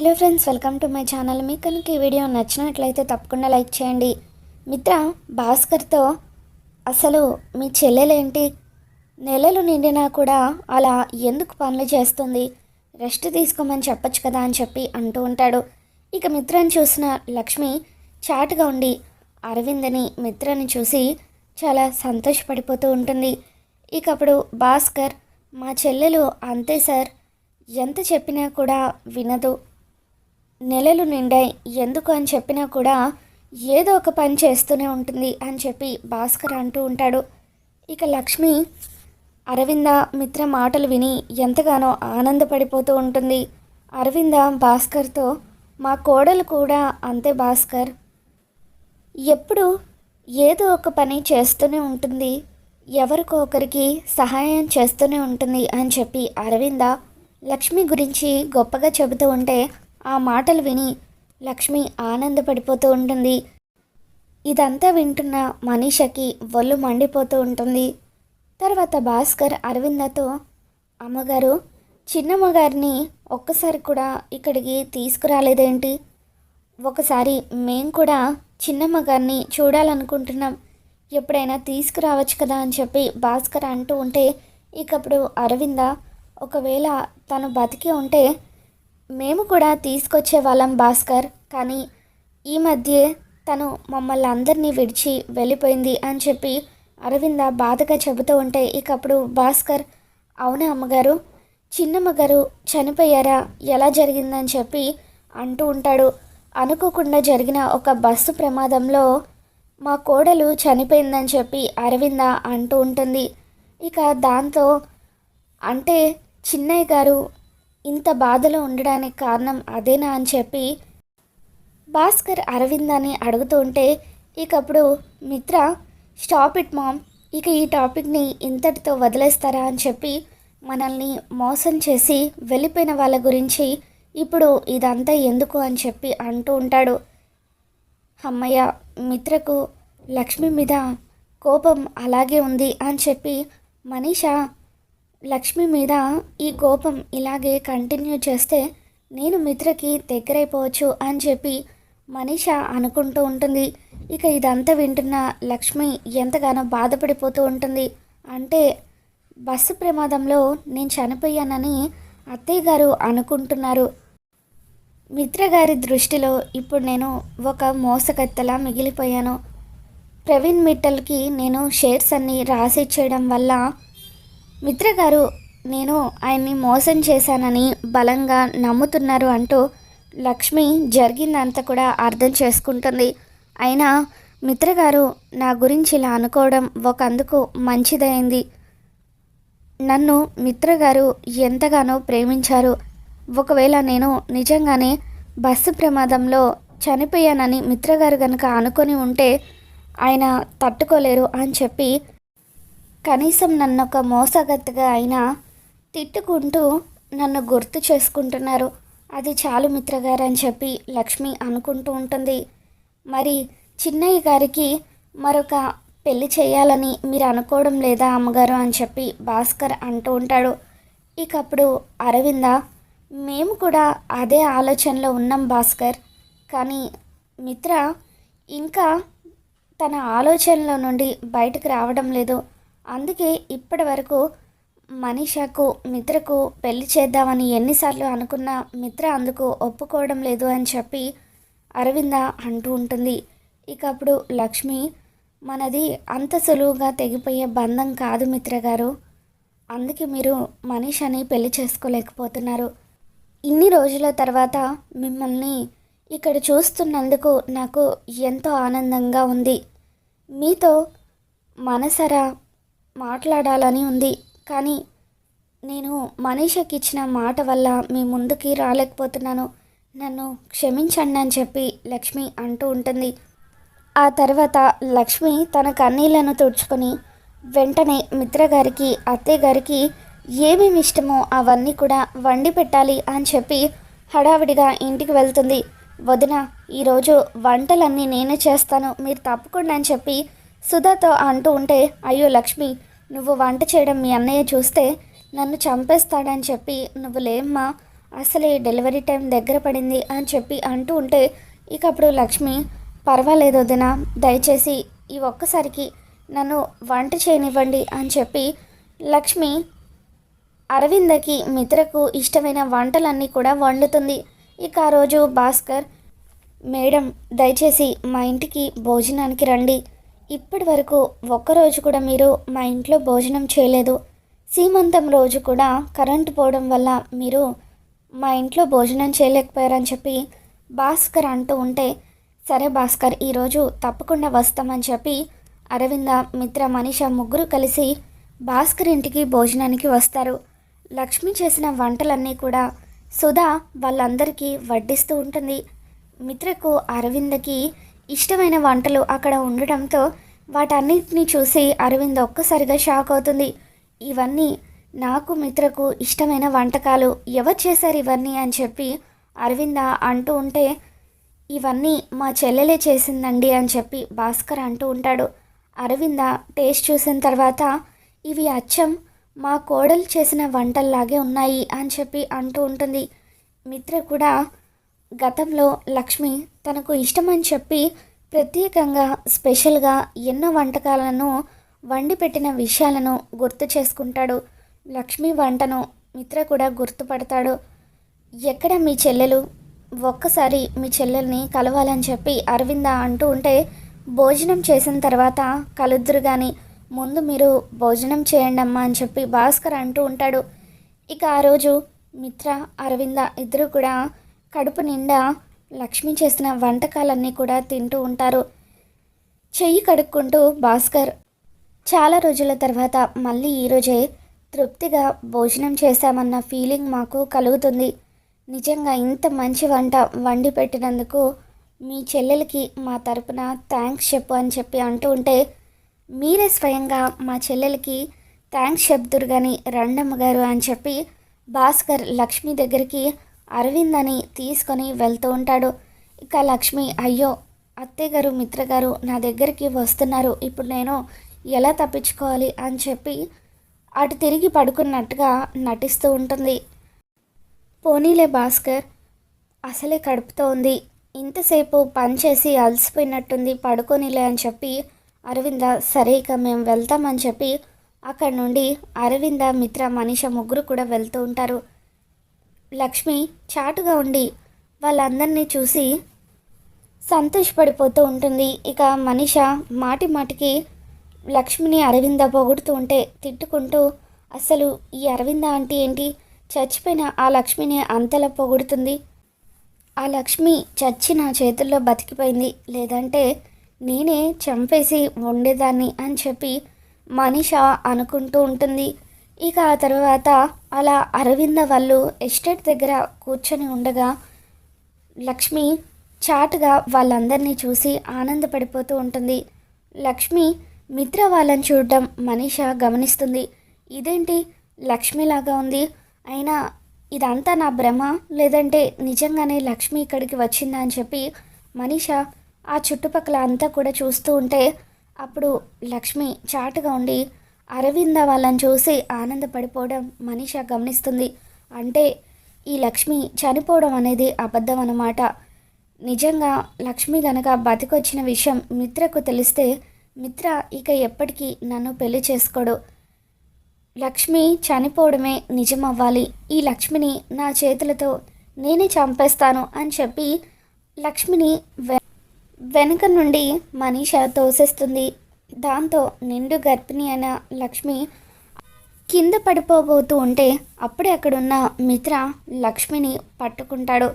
Hello friends welcome to my channel. మీకు కనుక ఈ వీడియో నచ్చినట్లయితే తప్పకుండా లైక్ చేయండి. మిత్ర భాస్కర్తో అసలు మీ చెల్లెలేంటి? నెలలు నిండినా కూడా అలా ఎందుకు పనులు చేస్తుంది? రెస్ట్ తీసుకోమని చెప్పొచ్చు కదా అని చెప్పి అంటూ ఉంటాడు. ఇక మిత్రని చూసిన లక్ష్మి చాటుగా ఉండి అరవిందని మిత్రని చూసి చాలా సంతోషపడిపోతూ ఉంటుంది. ఇక అప్పుడు భాస్కర్ మా చెల్లెలు అంతే సార్. ఎంత చెప్పినా కూడా వినదు. నెలలు నిండాయి. ఎందుకు అని చెప్పినా కూడా ఏదో ఒక పని చేస్తూనే ఉంటుంది అని చెప్పి భాస్కర్ అంటూ ఉంటాడు. ఇక లక్ష్మి అరవింద మిత్ర మాటలు విని ఎంతగానో ఆనందపడిపోతూ ఉంటుంది. అరవింద భాస్కర్తో మా కోడలు కూడా అంతే భాస్కర్. ఎప్పుడు ఏదో ఒక పని చేస్తూనే ఉంటుంది. ఎవరికో ఒకరికి సహాయం చేస్తూనే ఉంటుంది అని చెప్పి అరవింద లక్ష్మి గురించి గొప్పగా చెబుతూ ఉంటే ఆ మాటలు విని లక్ష్మి ఆనందపడిపోతూ ఉంటుంది. ఇదంతా వింటున్న మనీషకి ఒళ్ళు మండిపోతూ ఉంటుంది. తర్వాత భాస్కర్ అరవిందతో అమ్మగారు చిన్నమ్మగారిని ఒక్కసారి కూడా ఇక్కడికి తీసుకురాలేదేంటి? ఒకసారి మేం కూడా చిన్నమ్మ గారిని చూడాలనుకుంటున్నాం. ఎప్పుడైనా తీసుకురావచ్చు కదా అని చెప్పి భాస్కర్ అంటూ ఉంటే ఇకప్పుడు అరవింద ఒకవేళ తను బతికి ఉంటే మేము కూడా తీసుకొచ్చే వాళ్ళం భాస్కర్. కానీ ఈ మధ్యే తను మమ్మల్ని అందరినీ విడిచి వెళ్ళిపోయింది అని చెప్పి అరవింద బాధగా చెబుతూ ఉంటే ఇకప్పుడు భాస్కర్ అవునా అమ్మగారు? చిన్నమ్మగారు చనిపోయారా? ఎలా జరిగిందని చెప్పి అంటూ ఉంటాడు. అనుకోకుండా జరిగిన ఒక బస్సు ప్రమాదంలో మా కోడలు చనిపోయిందని చెప్పి అరవింద అంటూ ఉంటుంది. ఇక దాంతో అంటే చిన్నయ్య గారు ఇంత బాధలో ఉండడానికి కారణం అదేనా అని చెప్పి భాస్కర్ అరవిందాన్ని అడుగుతూ ఉంటే ఇకప్పుడు మిత్ర స్టాప్ ఇట్ మామ్. ఇక ఈ టాపిక్ని ఇంతటితో వదిలేస్తారా? అని చెప్పి మనల్ని మోసం చేసి వెళ్ళిపోయిన వాళ్ళ గురించి ఇప్పుడు ఇదంతా ఎందుకు అని చెప్పి అంటూ ఉంటాడు. అమ్మయ్య మిత్రకు లక్ష్మి మీద కోపం అలాగే ఉంది అని చెప్పి మనీషా లక్ష్మి మీద ఈ కోపం ఇలాగే కంటిన్యూ చేస్తే నేను మిత్రకి దగ్గరైపోవచ్చు అని చెప్పి మనీష అనుకుంటూ ఉంటుంది. ఇక ఇదంతా వింటున్న లక్ష్మి ఎంతగానో బాధపడిపోతూ ఉంటుంది. అంటే బస్సు ప్రమాదంలో నేను చనిపోయానని అత్తయ్య గారు అనుకుంటున్నారు. మిత్ర గారి దృష్టిలో ఇప్పుడు నేను ఒక మోసకత్తెలా మిగిలిపోయాను. ప్రవీణ్ మిట్టల్కి నేను షేర్స్ అన్ని రాసిచ్చేయడం వల్ల మిత్ర గారు నేను ఆయన్ని మోసం చేశానని బలంగా నమ్ముతున్నారు అంటూ లక్ష్మి జరిగిందంతా కూడా అర్థం చేసుకుంటుంది. అయినా మిత్ర గారు నా గురించి ఇలా అనుకోవడం ఒక అందుకు మంచిదైంది. నన్ను మిత్ర గారు ఎంతగానో ప్రేమించారు. ఒకవేళ నేను నిజంగానే బస్సు ప్రమాదంలో చనిపోయానని మిత్రగారు కనుక అనుకొని ఉంటే ఆయన తట్టుకోలేరు అని చెప్పి కనీసం నన్ను ఒక మోసగత్తగా అయినా తిట్టుకుంటూ నన్ను గుర్తు చేసుకుంటున్నారు. అది చాలు మిత్రగారు అని చెప్పి లక్ష్మి అనుకుంటూ ఉంటుంది. మరి చిన్నయ్య గారికి మరొక పెళ్ళి చేయాలని మీరు అనుకోవడం లేదా అమ్మగారు అని చెప్పి భాస్కర్ అంటూ ఉంటాడు. ఇక అప్పుడు అరవింద మేము కూడా అదే ఆలోచనలో ఉన్నాం భాస్కర్. కానీ మిత్ర ఇంకా తన ఆలోచనలో నుండి బయటకు రావడం లేదు. అందుకే ఇప్పటి వరకు మనీషాకు మిత్రకు పెళ్ళి చేద్దామని ఎన్నిసార్లు అనుకున్నా మిత్ర అందుకు ఒప్పుకోవడం లేదు అని చెప్పి అరవింద అంటూ ఉంటుంది. ఇక అప్పుడు లక్ష్మి మనది అంత సులువుగా తెగిపోయే బంధం కాదు మిత్ర గారు. అందుకే మీరు మనీషాని పెళ్ళి చేసుకోలేకపోతున్నారు. ఇన్ని రోజుల తర్వాత మిమ్మల్ని ఇక్కడ చూస్తున్నందుకు నాకు ఎంతో ఆనందంగా ఉంది. మీతో మనసరా మాట్లాడాలని ఉంది. కానీ నేను మనీషకి ఇచ్చిన మాట వల్ల మీ ముందుకి రాలేకపోతున్నాను. నన్ను క్షమించండి అని చెప్పి లక్ష్మి అంటూ ఉంటుంది. ఆ తర్వాత లక్ష్మి తన కన్నీళ్ళను తుడుచుకొని వెంటనే మిత్రగారికి అత్తయ్య గారికి ఏమేమి ఇష్టమో అవన్నీ కూడా వండి పెట్టాలి అని చెప్పి హడావిడిగా ఇంటికి వెళ్తుంది. వదిన ఈరోజు వంటలన్నీ నేనే చేస్తాను. మీరు తప్పకుండా అని చెప్పి సుధాతో అంటూ ఉంటే అయ్యో లక్ష్మి నువ్వు వంట చేయడం మీ అన్నయ్య చూస్తే నన్ను చంపేస్తాడని చెప్పి నువ్వు లేమ్మా అసలే డెలివరీ టైం దగ్గర పడింది అని చెప్పి అంటూ ఉంటే ఇక అప్పుడు లక్ష్మి పర్వాలేదు వదిన దయచేసి ఈ ఒక్కసారికి నన్ను వంట చేయనివ్వండి అని చెప్పి లక్ష్మి అరవిందకి మిత్రకు ఇష్టమైన వంటలన్నీ కూడా వండుతుంది. ఇక ఆ రోజు భాస్కర్ మేడం దయచేసి మా ఇంటికి భోజనానికి రండి ఇప్పటి వరకు ఒక్కరోజు కూడా మీరు మా ఇంట్లో భోజనం చేయలేదు. సీమంతం రోజు కూడా కరెంటు పోవడం వల్ల మీరు మా ఇంట్లో భోజనం చేయలేకపోయారని చెప్పి భాస్కర్ అంటూ ఉంటే సరే భాస్కర్ ఈరోజు తప్పకుండా వస్తామని చెప్పి అరవింద మిత్ర మనిష ముగ్గురు కలిసి భాస్కర్ ఇంటికి భోజనానికి వస్తారు. లక్ష్మి చేసిన వంటలన్నీ కూడా సుధా వాళ్ళందరికీ వడ్డిస్తూ ఉంటుంది. మిత్రకు అరవిందకి ఇష్టమైన వంటలు అక్కడ ఉండటంతో వాటన్నిటిని చూసి అరవింద్ ఒక్కసారిగా షాక్ అవుతుంది. ఇవన్నీ నాకు మిత్రకు ఇష్టమైన వంటకాలు ఎవరు చేశారు ఇవన్నీ అని చెప్పి అరవింద అంటూ ఉంటే ఇవన్నీ మా చెల్లెలే చేసిందండి అని చెప్పి భాస్కర్ అంటూ ఉంటాడు. అరవింద టేస్ట్ చూసిన తర్వాత ఇవి అచ్చం మా కోడలు చేసిన వంటల్లాగే ఉన్నాయి అని చెప్పి అంటూ ఉంటుంది. మిత్ర కూడా గతంలో లక్ష్మి తనకు ఇష్టమని చెప్పి ప్రత్యేకంగా స్పెషల్గా ఎన్నో వంటకాలను వండి పెట్టిన విషయాలను గుర్తు చేసుకుంటాడు. లక్ష్మి వంటను మిత్ర కూడా గుర్తుపడతాడు. ఎక్కడ మీ చెల్లెలు? ఒక్కసారి మీ చెల్లెల్ని కలవాలని చెప్పి అరవింద అంటూ ఉంటే భోజనం చేసిన తర్వాత కలుద్దురు కానీ ముందు మీరు భోజనం చేయండి అమ్మా అని చెప్పి భాస్కర్ అంటూ ఉంటాడు. ఇక ఆ రోజు మిత్ర అరవింద ఇద్దరు కూడా కడుపు నిండా లక్ష్మి చేసిన వంటకాలన్నీ కూడా తింటూ ఉంటారు. చెయ్యి కడుక్కుంటూ భాస్కర్ చాలా రోజుల తర్వాత మళ్ళీ ఈరోజే తృప్తిగా భోజనం చేశామన్న ఫీలింగ్ మాకు కలుగుతుంది. నిజంగా ఇంత మంచి వంట వండి పెట్టినందుకు మీ చెల్లెలకి మా తరపున థ్యాంక్స్ చెప్పు అని చెప్పి అంటూ ఉంటే మీరే స్వయంగా మా చెల్లెలకి థ్యాంక్స్ చెప్తురు కానీ రండమ్మ గారు అని చెప్పి భాస్కర్ లక్ష్మి దగ్గరికి అరవింద్ అని తీసుకొని వెళ్తూ ఉంటాడు. ఇక లక్ష్మి అయ్యో అత్తయ్య గారు మిత్ర గారు నా దగ్గరికి వస్తున్నారు. ఇప్పుడు నేను ఎలా తప్పించుకోవాలి? అని చెప్పి అటు తిరిగి పడుకున్నట్టుగా నటిస్తూ ఉంటుంది. పోనీలే భాస్కర్ అసలే కడుపుతో ఉంది. ఇంతసేపు పని చేసి అలసిపోయినట్టుంది పడుకోనిలే అని చెప్పి అరవింద సరే ఇక మేము వెళ్తామని చెప్పి అక్కడ నుండి అరవింద మిత్ర మనిష ముగ్గురు కూడా వెళ్తూ ఉంటారు. లక్ష్మి చాటుగా ఉండి వాళ్ళందరినీ చూసి సంతోషపడిపోతూ ఉంటుంది. ఇక మనిష మాటి మాటికి లక్ష్మిని అరవింద పొగుడుతూ ఉంటే తిట్టుకుంటూ అసలు ఈ అరవింద అంటే ఏంటి? చచ్చిపోయిన ఆ లక్ష్మిని అంతలా పొగుడుతుంది. ఆ లక్ష్మి చచ్చి నా చేతుల్లో బతికిపోయింది. లేదంటే నేనే చంపేసి ఉండేదాన్ని అని చెప్పి మనిష అనుకుంటూ ఉంటుంది. ఇక ఆ తర్వాత అలా అరవింద వాళ్ళు ఎస్టేట్ దగ్గర కూర్చొని ఉండగా లక్ష్మి చాటుగా వాళ్ళందరినీ చూసి ఆనందపడిపోతూ ఉంటుంది. లక్ష్మి మిత్ర వాళ్ళని చూడడం మనీష గమనిస్తుంది. ఇదేంటి? లక్ష్మిలాగా ఉంది. అయినా ఇదంతా నా భ్రమ? లేదంటే నిజంగానే లక్ష్మి ఇక్కడికి వచ్చిందా అని చెప్పి మనీష ఆ చుట్టుపక్కల అంతా కూడా చూస్తూ ఉంటే అప్పుడు లక్ష్మి చాటుగా ఉండి అరవింద వాళ్ళని చూసి ఆనందపడిపోవడం మనిష గమనిస్తుంది. అంటే ఈ లక్ష్మి చనిపోవడం అనేది అబద్ధం అన్నమాట. నిజంగా లక్ష్మి గనక బతికొచ్చిన విషయం మిత్రకు తెలిస్తే మిత్ర ఇక ఎప్పటికీ నన్ను పెళ్ళి చేసుకోడు. లక్ష్మి చనిపోవడమే నిజం అవ్వాలి ఈ లక్ష్మిని నా చేతులతో నేనే చంపేస్తాను అని చెప్పి లక్ష్మిని వె- నుండి మనీష తోసేస్తుంది దాంతో నిండు గర్భిణి అయిన లక్ష్మి కింద పడిపోబోతూ ఉంటే అప్పుడే అక్కడున్న మిత్ర లక్ష్మిని పట్టుకుంటాడు.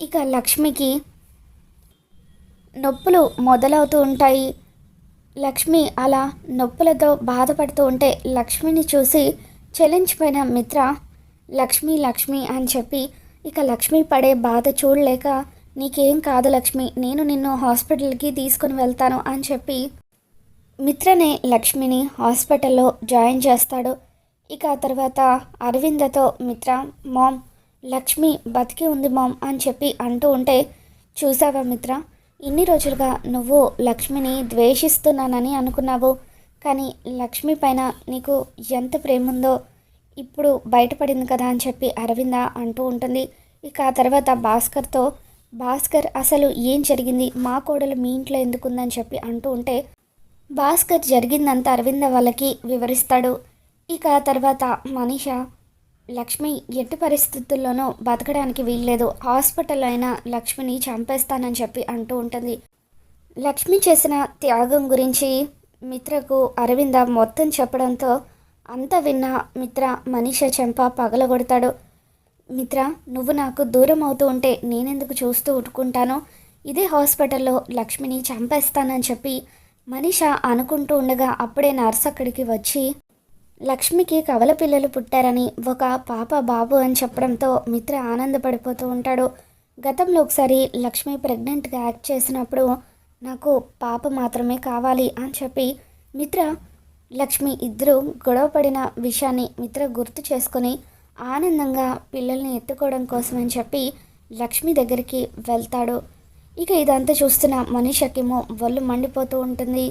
ఇక లక్ష్మికి నొప్పులు మొదలవుతూ ఉంటాయి. లక్ష్మి అలా నొప్పులతో బాధపడుతూ ఉంటే లక్ష్మిని చూసి చెలించిపోయిన మిత్ర లక్ష్మి లక్ష్మి అని చెప్పి ఇక లక్ష్మి పడే బాధ చూడలేక నీకేం కాదు లక్ష్మి నేను నిన్ను హాస్పిటల్కి తీసుకుని వెళ్తాను అని చెప్పి మిత్రనే లక్ష్మిని హాస్పిటల్లో జాయిన్ చేస్తాడు. ఇక ఆ తర్వాత అరవిందతో మిత్ర మామ్ లక్ష్మి బతికి ఉంది మామ్ అని చెప్పి అంటూ ఉంటే చూసావా మిత్ర ఇన్ని రోజులుగా నువ్వు లక్ష్మిని ద్వేషిస్తున్నానని అనుకున్నావు. కానీ లక్ష్మి పైన నీకు ఎంత ప్రేమ ఉందో ఇప్పుడు బయటపడింది కదా అని చెప్పి అరవింద అంటూ ఉంటుంది. ఇక ఆ తర్వాత భాస్కర్తో భాస్కర్ అసలు ఏం జరిగింది? మా కోడలు మీ ఇంట్లో ఎందుకుందని చెప్పి అంటూ ఉంటే భాస్కర్ జరిగిందంతా అరవింద వాళ్ళకి వివరిస్తాడు. ఇక తర్వాత మనీష లక్ష్మి ఎట్టి పరిస్థితుల్లోనూ బతకడానికి వీల్లేదు. హాస్పిటల్ అయినా లక్ష్మిని చంపేస్తానని చెప్పి అంటూ ఉంటుంది. లక్ష్మి చేసిన త్యాగం గురించి మిత్రకు అరవింద మొత్తం చెప్పడంతో అంత విన్న మిత్ర మనీష చెంప పగలగొడతాడు. మిత్ర నువ్వు నాకు దూరం అవుతూ ఉంటే నేనెందుకు చూస్తూ ఉట్టుకుంటాను ఇదే హాస్పిటల్లో లక్ష్మిని చంపేస్తానని చెప్పి మనిష అనుకుంటూ ఉండగా అప్పుడే నర్స్ అక్కడికి వచ్చి లక్ష్మికి కవల పిల్లలు పుట్టారని ఒక పాప బాబు అని చెప్పడంతో మిత్ర ఆనందపడిపోతూ ఉంటాడు. గతంలో ఒకసారి లక్ష్మి ప్రెగ్నెంట్గా యాక్ట్ చేసినప్పుడు నాకు పాప మాత్రమే కావాలి అని చెప్పి మిత్ర లక్ష్మి ఇద్దరు గొడవపడిన విషయాన్ని మిత్ర గుర్తు చేసుకొని ఆనందంగా పిల్లల్ని ఎత్తుకోవడం కోసమని చెప్పి లక్ష్మి దగ్గరికి వెళ్తాడు. ఇక ఇదంతా చూస్తున్న మనీషకేమో ఒళ్ళు మండిపోతూ ఉంటుంది.